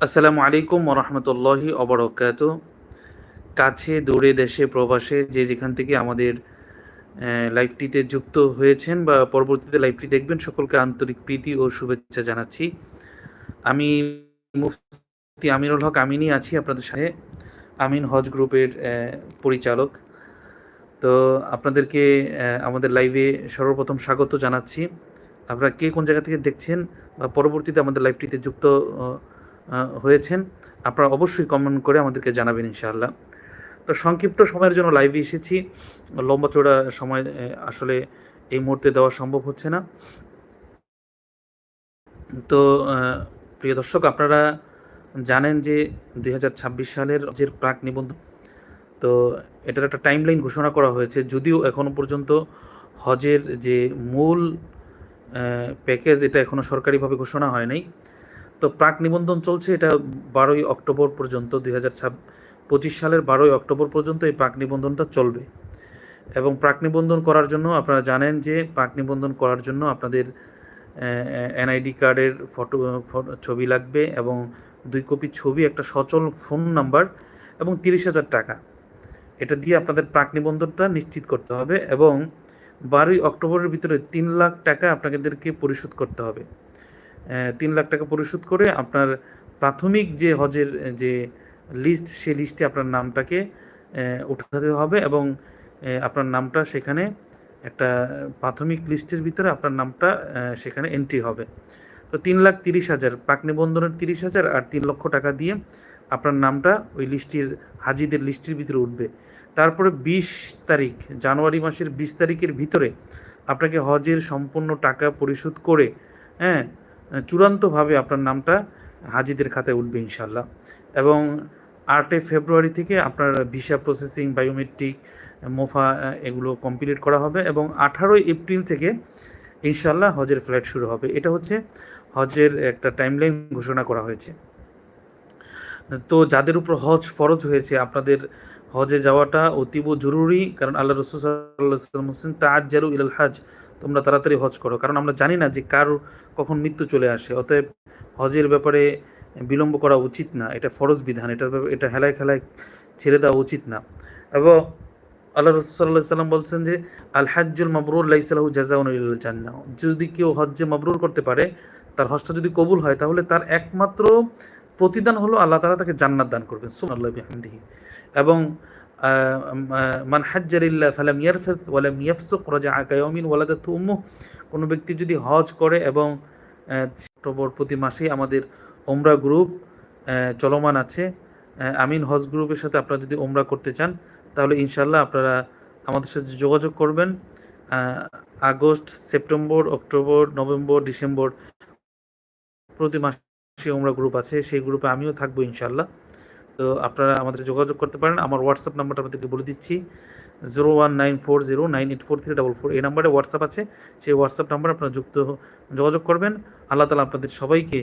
আসসালামু আলাইকুম ওরহমতুল্লাহি অবরকাত কাছে দূরে দেশে প্রবাসে যে যেখান থেকে আমাদের আহ, লাইভটিতে যুক্ত হয়েছেন বা পরবর্তীতে লাইভটি দেখবেন সকলকে আন্তরিক প্রীতি ও শুভেচ্ছা জানাচ্ছি। আমি মুফতি আমিনুল হক আমিনই আছি আপনাদের সাথে আমিন হজ গ্রুপের পরিচালক। তো আপনাদেরকে আমাদের লাইভে সর্বপ্রথম স্বাগত জানাচ্ছি। আপনারা কে কোন জায়গা থেকে দেখছেন বা পরবর্তীতে আমাদের লাইভটিতে যুক্ত হয়েছেন। আপনারা অবশ্যই কমেন্ট করে আমাদেরকে জানাবেন ইনশাআল্লাহ। তো সংক্ষিপ্ত সময়ের জন্য লাইভে এসেছি। লম্বা চড়া সময় আসলে এই মুহূর্তে দেওয়া সম্ভব হচ্ছে না। তো প্রিয় দর্শক, আপনারা জানেন যে দু হাজার ছাব্বিশ সালের যে প্রাক নিবন্ধন, তো এটার একটা টাইমলাইন ঘোষণা করা হয়েছে। যদিও এখনও পর্যন্ত হজের যে মূল প্যাকেজ এটা এখনও সরকারিভাবে ঘোষণা হয় নাই। তো প্রাক নিবন্ধন চলছে, এটা বারোই অক্টোবর পর্যন্ত, দুই হাজার পঁচিশ সালের বারোই অক্টোবর পর্যন্ত এই প্রাক নিবন্ধনটা চলবে। এবং প্রাক নিবন্ধন করার জন্য আপনারা জানেন যে, প্রাক নিবন্ধন করার জন্য আপনাদের এনআইডি কার্ডের ফটো, ছবি লাগবে এবং দুই কপি ছবি, একটা সচল ফোন নাম্বার এবং তিরিশ হাজার টাকা। এটা দিয়ে আপনাদের প্রাক নিবন্ধনটা নিশ্চিত করতে হবে এবং বারোই অক্টোবরের ভিতরে তিন লাখ টাকা আপনাদেরকে পরিশোধ করতে হবে। তিন লাখ টাকা পরিশোধ করে আপনার প্রাথমিক যে হজের, যে লিস্ট সেই লিস্টে আপনার নামটাকে উঠাতে হবে এবং আপনার নামটা সেখানে একটা প্রাথমিক লিস্টের ভিতরে আপনার নামটা সেখানে এন্ট্রি হবে। তো তিন লাখ তিরিশ হাজার, পাক নিবন্ধনের তিরিশ হাজার আর তিন লক্ষ টাকা দিয়ে আপনার নামটা ওই লিস্টির হাজিদের লিস্টের ভিতরে উঠবে। তারপরে বিশ তারিখ, জানুয়ারি মাসের বিশ তারিখের ভিতরে আপনাকে হজের সম্পূর্ণ টাকা পরিশোধ করে হ্যাঁ চূড়ান্তভাবে আপনার নামটা হাজিদের খাতায় উঠবে ইনশাল্লাহ এবং আটই ফেব্রুয়ারি থেকে আপনার ভিসা প্রসেসিং, বায়োমেট্রিক, মোফা এগুলো কমপ্লিট করা হবে এবং আঠারোই এপ্রিল থেকে ইনশাল্লাহ হজের ফ্লাইট শুরু হবে। এটা হচ্ছে হজের একটা টাইমলাইন ঘোষণা করা হয়েছে। তো যাদের উপর হজ ফরজ হয়েছে, আপনাদের হজে যাওয়াটা অতীব জরুরি, কারণ আল্লাহ রসুল হোসেন তাজ্জারু ইলাল হাজ। তোমরা তাড়াতাড়ি হজ করো। কারণ আমরা জানি না যে কার কখন মৃত্যু চলে আসে। অতএব হজের ব্যাপারে বিলম্ব করা উচিত না। এটা ফরজ বিধান। এটার এটা হেলায় খেলায় ছেড়ে দেওয়া উচিত না। এবং আল্লাহ রসুল্লাহ সাল্লাম বলছেন যে, আল হাজ্জুল মাবরুর লাইসালাহু জাজাউন জান্না যদি কেউ হজ্জে মাবরুর করতে পারে, তার হজটা যদি কবুল হয়, তাহলে তার একমাত্র প্রতিদান হলো আল্লাহ তালা তাকে জান্নাত দান করবেন। সুন আল্লাহ বিহামদিহি। এবং মান হাজ্জারিল্লাহ ফালাম ইয়ারফাত ওয়ালাম ইয়াফসুক রাজা আকায়মিন ওয়ালাদাতু উম্মুহ। কোনো ব্যক্তি যদি হজ করে এবং অক্টোবর প্রতি মাসেই আমাদের ওমরা গ্রুপ চলমান আছে আমিন হজ গ্রুপের সাথে আপনারা যদি ওমরা করতে চান, তাহলে ইনশাল্লাহ আপনারা আমাদের সাথে যোগাযোগ করবেন August, September, October, November, December প্রতি মাসে ওমরা গ্রুপ আছে, সেই গ্রুপে আমিও থাকব ইনশাল্লাহ তো আপনারা আমাদের যোগাযোগ করতে পারেন। আমার হোয়াটসঅ্যাপ নাম্বারটা আপনাদেরকে বলে দিচ্ছি। Zero one nine four zero nine eight four three double four এই নাম্বারে হোয়াটসঅ্যাপ আছে। সেই হোয়াটসঅ্যাপ নাম্বার আপনারা যুক্ত যোগাযোগ করবেন। আল্লাহ তালা আপনাদের সবাইকে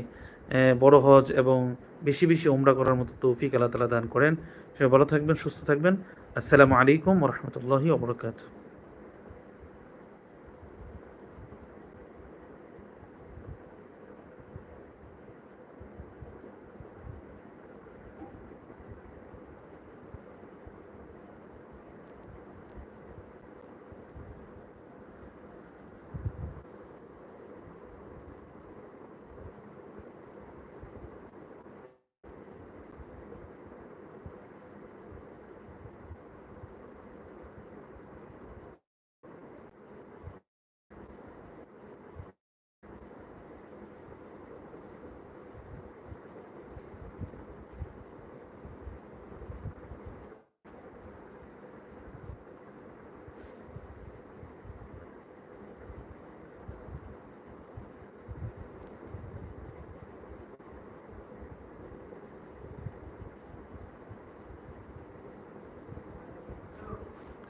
বড় হজ এবং বেশি বেশি ওমরা করার মতো তৌফিক আল্লাহ তালা দান করেন। সবাই ভালো থাকবেন, সুস্থ থাকবেন। আসসালামু আলাইকুম রহমতুল্লাহি ওবরাকাত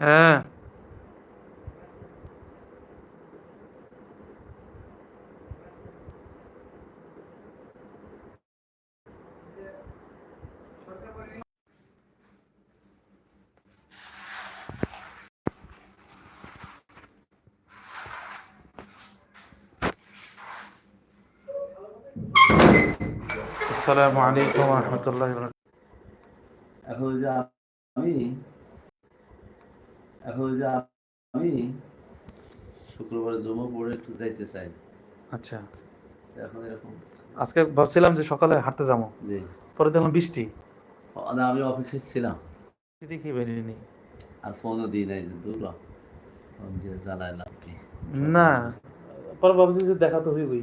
हाँ السلام عليكم ورحمة الله وبركاته এখন যে আমি শুক্রবারে জমা পড়ে একটু যাইতে চাই। আচ্ছা। এখন এরকম। আজকে ভাবছিলাম যে সকালে হাঁটতে যাব। যে পরে দেখলাম বৃষ্টি। না আমি অপেক্ষায় ছিলাম। দেখি বেরিয়ে নেই। আর ফোনও দিই নাই যে দূর ফোন দিয়ে জ্বালাইলাম কি? না পরে ভাবছি যে দেখা তো হইবই।